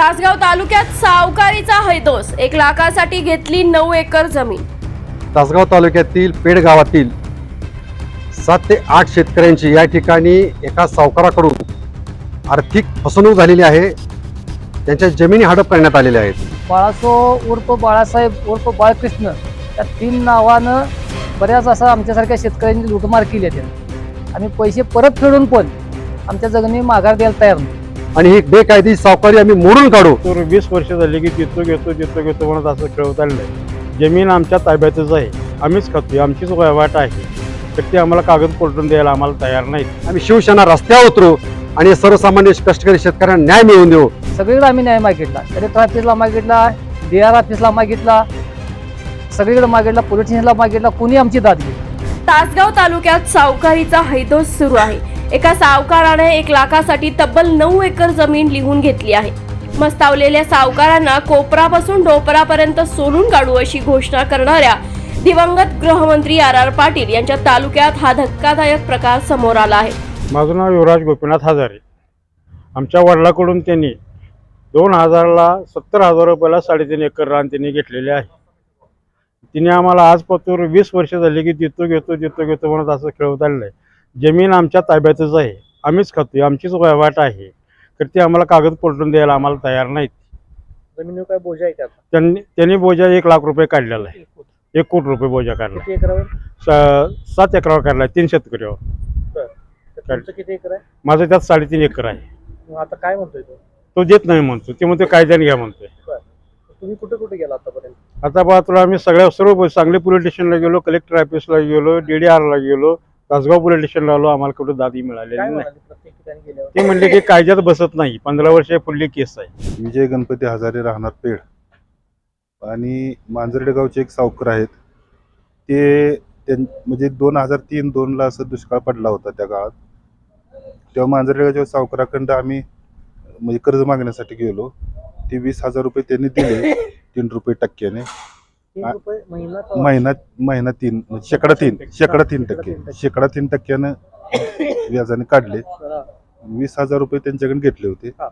तासगाव तालुक्यात सावकारीचा हैदोस. एक लाखासाठी घेतली नऊ एकर जमीन. तासगाव तालुक्यातील पेड गावातील सात ते आठ शेतकऱ्यांची या ठिकाणी एका सावकाराकडून आर्थिक फसवणूक झालेली आहे. त्यांच्या जमिनी हडप करण्यात आलेल्या आहेत. बाळासो उर्फ बाळासाहेब उर्फ बाळकृष्ण या तीन नावानं बऱ्याच असं आमच्यासारख्या शेतकऱ्यांनी लुटमार केली आहे. त्यानं. आम्ही पैसे परत फेडून पण आमच्या जगणी माघार द्यायला तयार नाही. आणि ही बेकायदी सावकारी आम्ही मोडून काढू. तर वीस वर्ष झाली की देतो घेतो देतो घेतो म्हणत असं खेळत आलेलं जमीन आमच्या ताब्यातच आहे. आम्हीच खातोय. आमचीच वाट आहे. तर ते आम्हाला कागद पलटून द्यायला आम्हाला तयार नाहीत. आम्ही शिवसेना रस्त्यावर उतरू आणि सर्वसामान्य कष्टकरी शेतकऱ्यांना न्याय मिळवून देऊ. सगळीकडे आम्ही न्याय मागितला. कलेक्टर ऑफिसला मागितला डी आर ऑफिसला मागितला सगळीकडे मागितला पोलीस स्टेशनला मागितला कोणी आमची दाद घेतली तासगाव तालुक्यात सावकारीचा हैदोस सुरू आहे. एका सावकाराने एक लाखासाठी तब्बल नऊ एकर जमीन लिहून घेतली आहे. मस्तावलेल्या सावकारांना कोपरापासून डोपरापर्यंत सोलून काढू अशी घोषणा करणाऱ्या दिवंगत गृहमंत्री आर आर पाटील यांच्या तालुक्यात हा धक्कादायक प्रकार समोर आला आहे. माझं नाव युवराज गोपीनाथ हजारे. आमच्या वडिलाकडून त्यांनी दोन हजारला सत्तर हजार रुपयाला साडेतीन एकर रान त्यांनी घेतलेले आहे. तिने आम्हाला आज वीस वर्ष झाली की देतो घेतो देतो घेतो म्हणत असं खेळवत आलेलं आहे जमीन आमच्या ताब्यातच आहे. आम्हीच खातोय आमचीच वाट आहे. तर ते आम्हाला कागद पलटून द्यायला आम्हाला तयार नाहीत. जमिनीवर काय बोजा आहे त्याचा त्यांनी त्यांनी बोजा एक लाख रुपये काढलेला आहे. एक कोटी रुपये बोजा काढला. एकरावर? स- सात एकरावर काढला तीन शेतकऱ्यावर. तुमचं किती एकर आहे? माझं त्यात साडेतीन एकर आहे. मग आता काय म्हणतोय तो? तो देत नाही म्हणतो ते म्हणतो कायद्याने घ्या म्हणतोय. तुम्ही कुठे कुठे गेला आतापर्यंत? आता बा तुला आम्ही सगळ्या सर्व सांगली पोलीस स्टेशनला गेलो कलेक्टर ऑफिसला गेलो डी ला गेलो तासगाव पोलीस स्टेशनला आलो आम्हाला कुठं दादी मिळालेली नाही. ते म्हणले की कायद्यात बसत नाही पंधरा वर्ष पुढली केस आहे. विजय गणपती हजारे राहणार पेड आणि मांजर्डे गावचे एक सावकर आहेत. ते त्यां म्हणजे दोन हजार तीन दोनला असं दुष्काळ पडला होता त्या काळात. तेव्हा मांजर्डे गावच्या सावकाराकडं आम्ही म्हणजे कर्ज मागण्यासाठी गेलो. ते वीस हजार रुपये त्यांनी दिले तीन रुपये टक्क्याने. तीन आ- रुपये महिना महिना महिना तीन. म्हणजे शेकडा तीन. शेकडा तीन टक्के. शेकडा तीन टक्क्यानं व्याजाने काढले. वीस हजार रुपये त्यांच्याकडे घेतले होते. हा.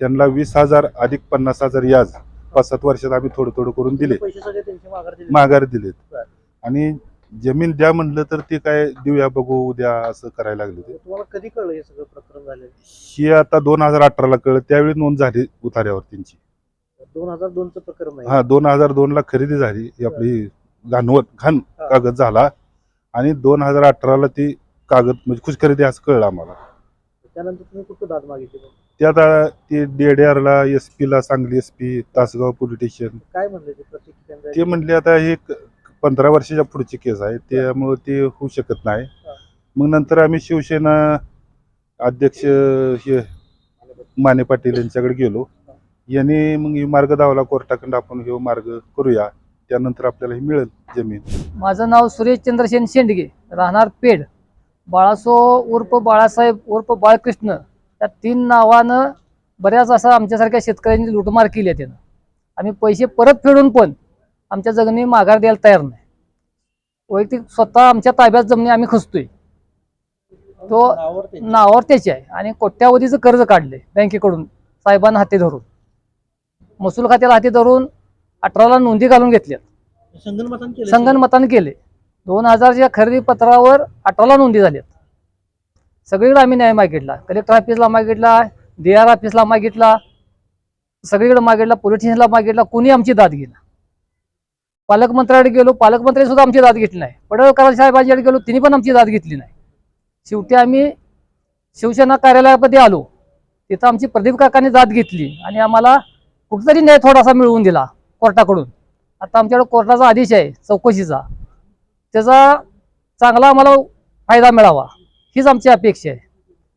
त्यांना वीस हजार अधिक पन्नास हजार याज पाच सात वर्षात आम्ही थोडं थोडं करून दिले. पैसे सगळे त्यांची माघार दिली. माघार दिलेत. बर. आणि जमीन द्या म्हणलं तर ते काय देऊया बघू उद्या असं करायला लागले ते तुम्हाला कधी कळलं हे सगळं प्रकरण झालेलं? ही आता दोन हजार अठराला कळलं. त्यावेळी नोंद झाली उतार्यावर त्यांची. दोन हजार दोनचं प्रकरण आहे. हा दोन हजार दोन ला खरेदी झाली ही आपली घाणवत घाण कागद झाला. आणि दोन हजार अठराला ती कागद म्हणजे खुश खरेदी असं कळलं आम्हाला. त्यानंतर तुम्ही कुठं दाद मागितली मग? ते आता ते डीएडआरला एस पीला Sangli S P Tasgaon police station. काय म्हणले ते प्रत्येक ठिकाणी ते म्हणले आता हे क- पंधरा वर्षाच्या पुढची केस आहे. त्यामुळे ते होऊ शकत नाही. मग नंतर आम्ही शिवसेना अध्यक्ष हे माने पाटील यांच्याकडे गेलो. यांनी मग हे मार्ग दावला कोर्टाकडे आपण हे मार्ग करूया. त्यानंतर आपल्याला हे मिळेल जमीन. माझं नाव सुरेश चंद्रसेन शेंडगे राहणार पेड बाळासो उर्फ बाळासाहेब उर्फ बाळकृष्ण या तीन नावानं बऱ्याच असं आमच्यासारख्या शेतकऱ्यांनी लुटमार केली आहे त्यानं. आम्ही पैसे परत फेडून पण आमच्या जमिनी माघार द्यायला तयार नाही. वैयक्तिक स्वतः आमच्या ताब्यात जमिनी आम्ही खचतोय तो नावावर त्याची. आहे. आणि कोट्यावधीचं कर्ज काढले बँकेकडून साहेबांना हाती धरून. महसूल खात्याला हाती धरून अठराला नोंदी घालून घेतल्या संगणमताने केले. दोन हजारच्या खरेदी पत्रावर अठराला नोंदी झाल्यात. सगळीकडे आम्ही न्याय मागितला. कलेक्टर ऑफिसला मागितला डी आर ऑफिसला मागितला सगळीकडे मागितला पोलीस स्टेशनला मागितला कोणी आमची दाद घेईना. पालकमंत्र्याकडे गेलो पालकमंत्री सुद्धा आमची दाद घेतली नाही. पडळकर साहेबांच्याकडे गेलो तिने पण आमची दाद घेतली नाही. शेवटी आम्ही शिवसेना कार्यालयामध्ये आलो. तिथं आमची प्रदीप काकांनी दाद घेतली आणि आम्हाला कुठतरी न्याय थोडासा मिळवून दिला कोर्टाकडून. आता आमच्याकडे कोर्टाचा आदेश आहे चौकशीचा. त्याचा चांगला आम्हाला फायदा मिळावा हीच आमची अपेक्षा आहे.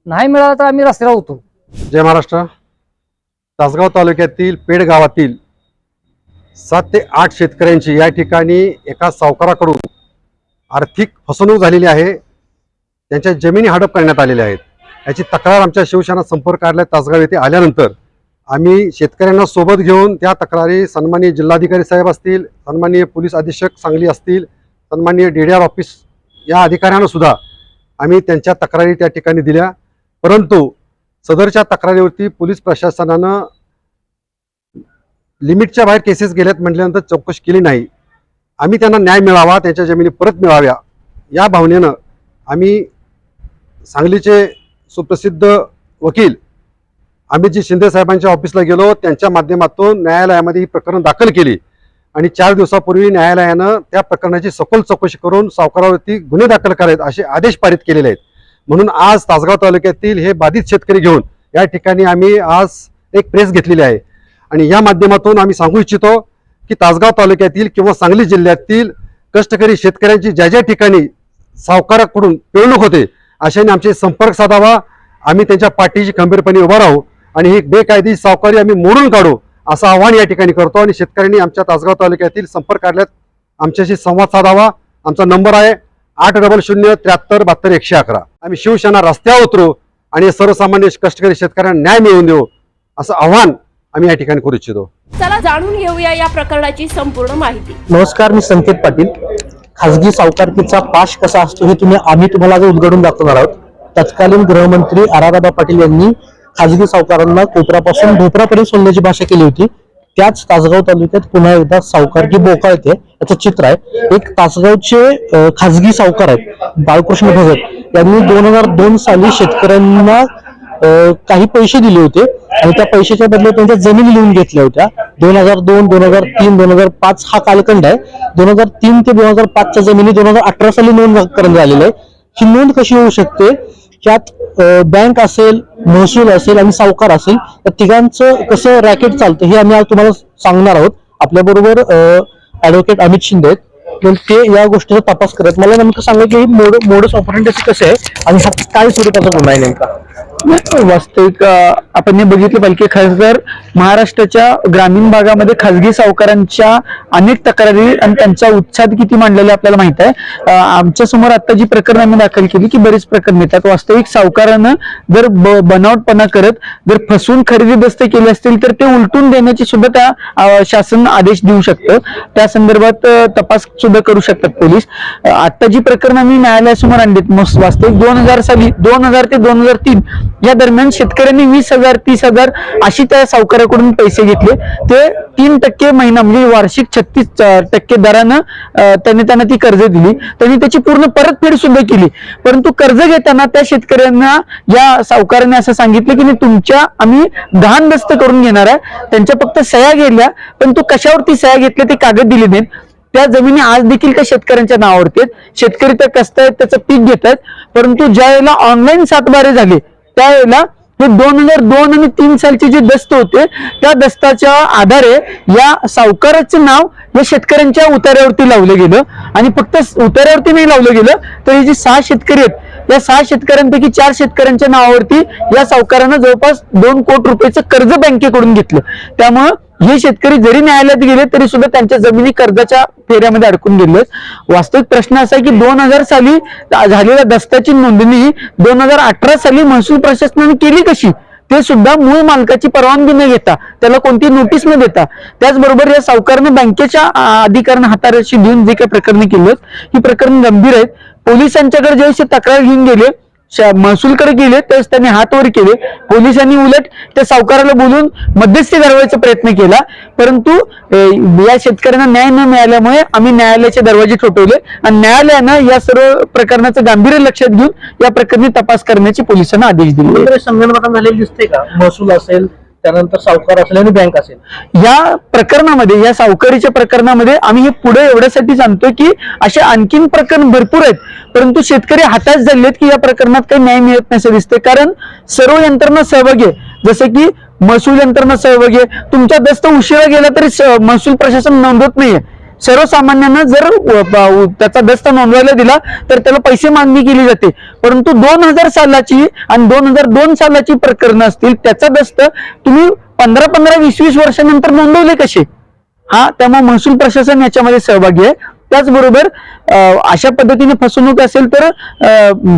नाही मिळाला तर आम्ही रस्त्यावर होतो. जय महाराष्ट्र. तासगाव तालुक्यातील पेड गावातील सात ते आठ शेतकऱ्यांची या ठिकाणी एका सावकाराकडून आर्थिक फसवणूक झालेली आहे. त्यांच्या जमिनी हडप करण्यात आलेल्या आहेत. याची तक्रार आमच्या शिवसेना संपर्क कार्यालय तासगाव येथे आल्यानंतर आम्ही शेतकऱ्यांना सोबत घेऊन त्या तक्रारी सन्माननीय जिल्हाधिकारी साहेब असतील सन्माननीय पोलीस अधीक्षक सांगली असतील सन्माननीय डी डी आर ऑफिस या अधिकाऱ्यांना सुद्धा आम्ही त्यांच्या तक्रारी त्या ठिकाणी दिल्या. परंतु सदरच्या तक्रारीवरती पोलीस प्रशासनानं लिमिटच्या बाहेर केसेस गेल्यात म्हटल्यानंतर चौकशी केली नाही. आम्ही त्यांना न्याय मिळावा त्यांच्या जमिनी परत मिळाव्या या भावनेनं आम्ही सांगलीचे सुप्रसिद्ध वकील आम्ही जी शिंदे साहेबांच्या ऑफिसला गेलो त्यांच्या माध्यमातून न्यायालयामध्ये ही प्रकरण दाखल केली. आणि चार दिवसापूर्वी न्यायालयानं त्या प्रकरणाची सखोल चौकशी करून सावकारावरती गुन्हे दाखल करावेत असे आदेश पारित केलेले आहेत. म्हणून आज तासगाव तालुक्यातील हे बाधित शेतकरी घेऊन या ठिकाणी आम्ही आज एक प्रेस घेतलेली आहे. आणि या माध्यमातून आम्ही सांगू इच्छितो की तासगाव तालुक्यातील किंवा सांगली जिल्ह्यातील कष्टकरी शेतकऱ्यांची ज्या ज्या ठिकाणी सावकाराकडून पिळवणूक होते अशाने आमचे संपर्क साधावा. आम्ही त्यांच्या पाठीशी खंबीरपणे उभा राहू. आणि ही बेकायदेशीर सावकारी आम्ही मोडून काढू असं आव्हान या ठिकाणी करतो आणि शेतकऱ्यांनी आमच्या तासगाव तालुक्यातील संपर्क काढल्यात. आमच्याशी संवाद साधावा. आमचा नंबर आहे आठ डबल शून्य त्र्याहत्तर बहात्तर एकशे अकरा. आम्ही शिवसेना रस्त्यावर उतरू आणि सर्वसामान्य कष्टकरी शेतकऱ्यांना न्याय मिळवून देऊ असं आव्हान आम्ही या ठिकाणी करू इच्छितो. चला जाणून घेऊया या प्रकरणाची संपूर्ण माहिती. नमस्कार मी संकेत पाटील. खासगी सावकारकीचा पाश कसा असतो हे तुम्ही आम्ही तुम्हाला उलगडून दाखवणार आहोत. तत्कालीन गृहमंत्री आराराबा पाटील यांनी खाजगी सावकारांना कोपऱ्यापासून ढोपरापर्यंत सोडण्याची भाषा केली होती. त्याच तासगाव तालुक्यात पुन्हा एकदा सावकारकी बोकाळते याचं चित्र आहे. एक तासगावचे खाजगी सावकार आहेत बाळकृष्ण भगत. यांनी दोन हजार दोन साली शेतकऱ्यांना काही पैसे दिले होते आणि त्या पैशाच्या बदल्यात त्यांच्या जमीन लिहून घेतल्या होत्या. दोन हजार दोन दोन हजार तीन दोन हजार पाच हा कालखंड आहे. दोन हजार तीन ते दोन हजार पाचच्या जमिनी दोन हजार अठरा साली नोंद करून झालेली आहे. ही नोंद कशी होऊ शकते? त्यात बँक असेल महसूल असेल आणि सावकार असेल तर तिघांचं कसं रॅकेट चालतं हे आम्ही आज तुम्हाला सांगणार आहोत. आपल्या बरोबर ऍडव्होकेट अमित शिंदे आहेत. तर ते या गोष्टीचा तपास करत मला नेमकं सांगा की मोड मोडस ऑपरेंट कसं आहे आणि हा काय स्वरूपाचा गुन्हा आहे नेमका? वास्तविक आपण हे बघितलं पाहिजे की खासदार महाराष्ट्राच्या ग्रामीण भागामध्ये खासगी सावकारांच्या अनेक तक्रारी आणि त्यांचा उच्छाद किती मांडलेला आपल्याला माहीत आहे. आमच्यासमोर आता जी प्रकरण आम्ही दाखल केली की बरीच प्रकरण येतात. वास्तविक सावकारानं जर बनावटपणा करत जर फसवून खरेदी बस्त केले असतील तर ते उलटून देण्याची सुद्धा त्या शासन आदेश देऊ शकतं. त्या संदर्भात तपास सुद्धा करू शकतात पोलीस. आता जी प्रकरण आम्ही न्यायालयासमोर आणलीत मस्त वास्तविक दोन हजार साली दोन हजार ते दोन हजार तीन या दरम्यान शेतकऱ्यांनी वीस हजार तीस हजार अशी त्या सावकाराकडून पैसे घेतले. ते तीन टक्के महिना म्हणजे वार्षिक छत्तीस टक्के दरानं त्याने त्यांनी त्यांना ती कर्ज दिली. त्यांनी त्याची पूर्ण परतफेड सुद्धा केली. परंतु कर्ज घेताना त्या शेतकऱ्यांना या सावकाराने असं सांगितलं की नाही तुमच्या आम्ही गहाण दस्त करून घेणार आहे. त्यांच्या फक्त सह्या घेतल्या पण तू कशावरती सह्या घेतल्या ते कागद दिले नाहीत. त्या जमिनी आज देखील त्या शेतकऱ्यांच्या नावावरती आहेत. शेतकरी त्या कष्टायत त्याचं पीक घेत आहेत. परंतु ज्या वेळेला ऑनलाईन सातबारे झाले त्यावेळेला हे दोन हजार दोन आणि तीन सालचे जे दस्त होते त्या दस्ताच्या आधारे या सावकाराचं नाव या शेतकऱ्यांच्या उतार्यावरती लावलं गेलं. आणि फक्त उतार्यावरती नाही लावलं गेलं तर हे जे सहा शेतकरी आहेत या सहा शेतकऱ्यांपैकी चार शेतकऱ्यांच्या नावावरती या सावकारानं जवळपास दोन कोटी रुपयाचं कर्ज बँकेकडून घेतलं. त्यामुळं हे शेतकरी जरी न्यायालयात गेले तरी सुद्धा त्यांच्या जमिनी कर्जाच्या फेऱ्यामध्ये अडकून गेले वास्तविक प्रश्न असा आहे की दोन हजार साली झालेल्या दस्ताची नोंदणी दोन हजार अठरा साली महसूल प्रशासनाने केली कशी? ते सुद्धा मूळ मालकाची परवानगी न घेता त्याला कोणती नोटीस न देता. त्याचबरोबर या सावकारने बँकेच्या अं, अधिकाऱ्यांना हाताशी देऊन जे काही प्रकरणे केलं ही प्रकरण गंभीर आहेत. पोलिसांच्याकडे ज्यावेळेस तक्रार घेऊन गेले महसूलकडे गेले त्यावेळेस त्यांनी हात वर केले. पोलिसांनी उलट त्या सावकाराला बोलून मध्यस्थी धरवायचा प्रयत्न केला. परंतु या शेतकऱ्यांना न्याय न मिळाल्यामुळे आम्ही न्यायालयाचे दरवाजे ठोठवले आणि न्यायालयानं या सर्व प्रकरणाचं गांभीर्य लक्षात घेऊन या प्रकरणी तपास करण्याचे पोलिसांना आदेश दिले. संगणमता झालेली दिसते का? महसूल असेल त्यानंतर सावकार असेल आणि बँक असेल. या प्रकरणामध्ये या सावकारीच्या प्रकरणामध्ये आम्ही हे पुढे एवढ्यासाठी सांगतोय की असे आणखीन प्रकरण भरपूर आहेत. परंतु शेतकरी हताश झालेत की या प्रकरणात काही न्याय मिळत नसे दिसते कारण सर्व यंत्रणा सहभागी आहे. जसं की महसूल यंत्रणा सहभागी आहे. तुमचा दस्त उशिरा गेला तरी महसूल प्रशासन नोंदवत नाहीये. सर्वसामान्यांना जर त्याचा दस्त नोंदवायला दिला तर त्याला पैसे मागणी केली जाते. परंतु दोन हजार सालाची आणि दोन हजार दोन सालाची प्रकरणं असतील त्याचा दस्त तुम्ही पंधरा पंधरा वीस वीस वर्षानंतर नोंदवले कसे? हा त्यामुळे महसूल प्रशासन याच्यामध्ये सहभागी आहे. त्याचबरोबर अशा पद्धतीने फसवणूक असेल तर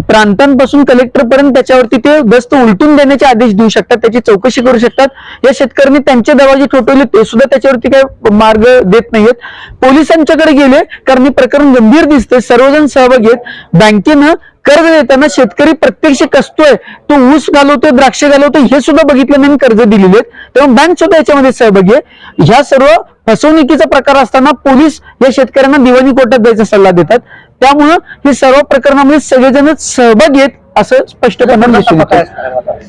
प्रांतांपासून कलेक्टर पर्यंत त्याच्यावरती ते गस्त उलटून देण्याचे आदेश देऊ शकतात त्याची चौकशी करू शकतात. या शेतकऱ्यांनी त्यांचे दरवाजे ठोठवले ते सुद्धा त्याच्यावरती काही मार्ग देत नाहीयेत. पोलिसांच्याकडे गेले कारण हे प्रकरण गंभीर दिसते सर्वजण सहभागी आहेत. बँकेनं कर्ज देताना शेतकरी प्रत्यक्ष कसतोय तो ऊस घालवतोय द्राक्ष घालवतोय हे सुद्धा बघितलं नाही आणि कर्ज दिलेले आहेत. तेव्हा बँक सुद्धा याच्यामध्ये सहभागी आहे. ह्या सर्व फसवणुकीचा प्रकार असताना पोलीस या शेतकऱ्यांना दिवाणी कोर्टात द्यायचा सल्ला देतात. त्यामुळं हे सर्व प्रकरणामध्ये सगळेजण सहभागी आहेत. असं स्पष्टपणे दिसून येतं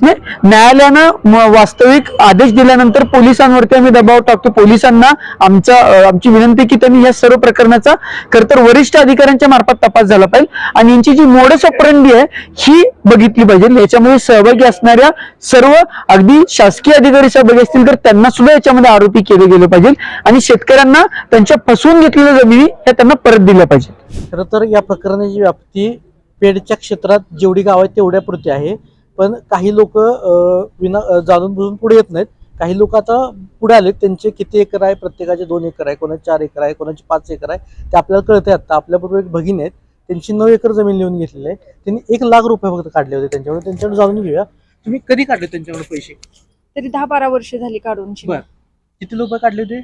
नाही, न्यायालयानं वास्तविक आदेश दिल्यानंतर पोलिसांवरती आम्ही दबाव टाकतो. पोलिसांना आमचा आमची विनंती की त्यांनी या सर्व प्रकरणाचा खर तर वरिष्ठ अधिकाऱ्यांच्या मार्फत तपास झाला पाहिजे. आणि यांची जी मोडस ऑपरंडी आहे ही बघितली पाहिजे. याच्यामध्ये सहभागी असणाऱ्या सर्व अगदी शासकीय अधिकारी सहभागी असतील तर त्यांना सुद्धा याच्यामध्ये आरोपी केले गेले पाहिजे. आणि शेतकऱ्यांना त्यांच्या फसवून घेतलेल्या जमिनी या त्यांना परत दिल्या पाहिजे खरं तर या प्रकरणाची व्याप्ती पेडच्या क्षेत्रात जेवढी गाव आहेत तेवढ्या पुरती आहे. पण काही लोक विना जाणून बुजून पुढे येत नाहीत. काही लोक आता पुढे आलेत. त्यांचे किती एकर आहे? प्रत्येकाचे दोन एकर आहे. कोणाचे चार एकर आहे? कोणाचे पाच एकर आहे? ते आपल्याला कळते आता. आपल्याबरोबर एक भगिनी आहेत. त्यांची नऊ एकर जमीन लिहून घेतलेली आहे. त्यांनी एक लाख रुपये फक्त काढले होते त्यांच्याकडे त्यांच्याकडे जाणून घेऊया. तुम्ही कधी काढले त्यांच्याकडे पैसे? तरी दहा बारा वर्ष झाली काढून. बर. किती रुपये काढले होते?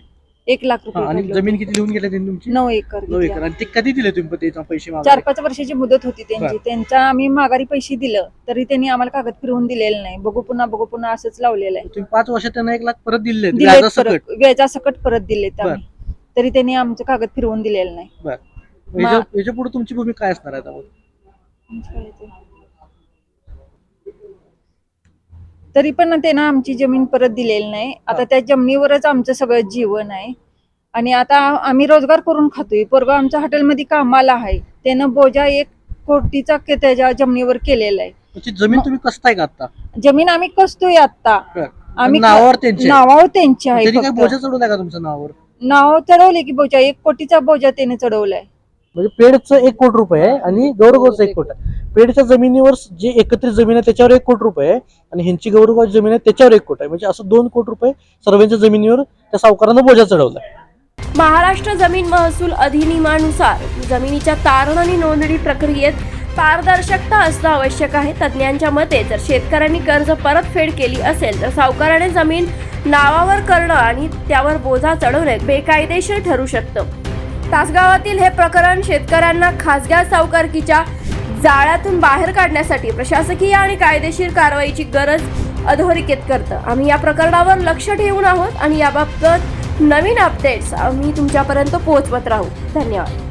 एक लाख हा, रुपये आणि जमीन किती लिहून गेले त्यांनी तुमची. नऊ एकर नऊ. एकर. आणि ते कधी दिले तुम्ही ते पैसे चार मागायला? पाच वर्षाची मुदत होती त्यांची. त्यांचा आम्ही माघारी पैसे दिलं तरी त्यांनी आम्हाला कागद फिरवून दिलेलं नाही. बघू पुन्हा बघू पुन्हा असंच लावलेलं आहे. तुम्ही पाच वर्षात त्यांना एक लाख परत दिले दिलेत व्याजासकट. परत व्याजासकट परत दिलेत बर. आम्ही. तरी त्यांनी आमचं कागद फिरवून दिलेलं नाही. याच्या याच्यापुढे तुमची भूमिका काय असणार आहे आता? मग? तरी पण त्यांना आमची जमीन परत दिलेली नाही. आता त्या जमिनीवरच आमचं सगळं जीवन आहे. आणि आता आम्ही रोजगार करून खातोय. पोरगा आमच्या हॉटेलमध्ये कामाला आहे. त्यानं बोजा एक कोटीचा के- त्याच्या जमिनीवर केलेला आहे. त्याची जमीन तुम्ही कसताय का आता जमीन आम्ही कसतोय आता. आम्ही नावावर त्यांचे नावावर त्यांची आहे. बोजा चढवलाय का तुमच्या नावावर? नाव चढवले की बोजा. एक कोटीचा बोजा त्याने चढवलाय. म्हणजे पेडचं एक कोटी रुपये आहे आणि गौरगावचं एक कोटी आहे. पेडच्या जमिनीवर जे एकत्रित जमीन आहे त्याच्यावर एक कोटी रुपये आहे आणि ह्यांची गौरगाव जमीन आहे त्याच्यावर एक कोटी आहे. म्हणजे असं दोन कोटी रुपये सर्वांच्या जमिनीवर त्या सावकारांना बोजा चढवला महाराष्ट्र जमीन महसूल अधिनियमानुसार जमिनीच्या तारण आणि नोंदणी प्रक्रियेत पारदर्शकता असणं आवश्यक आहे. तज्ज्ञांच्या मते जर शेतकऱ्यांनी कर्ज परतफेड केली असेल तर सावकाराने जमीन नावावर करणं आणि त्यावर बोजा चढवणे बेकायदेशीर ठरू शकतं. तासगावातील हे प्रकरण शेतकऱ्यांना खासग्या सावकारकीच्या जाळ्यातून बाहेर काढण्यासाठी प्रशासकीय आणि कायदेशीर कारवाईची गरज अधोरेखित करतं. आम्ही या प्रकरणावर लक्ष ठेवून आहोत आणि याबाबत नवीन अपडेट्स आम्ही तुमच्यापर्यंत पोहोचवत राहू. धन्यवाद.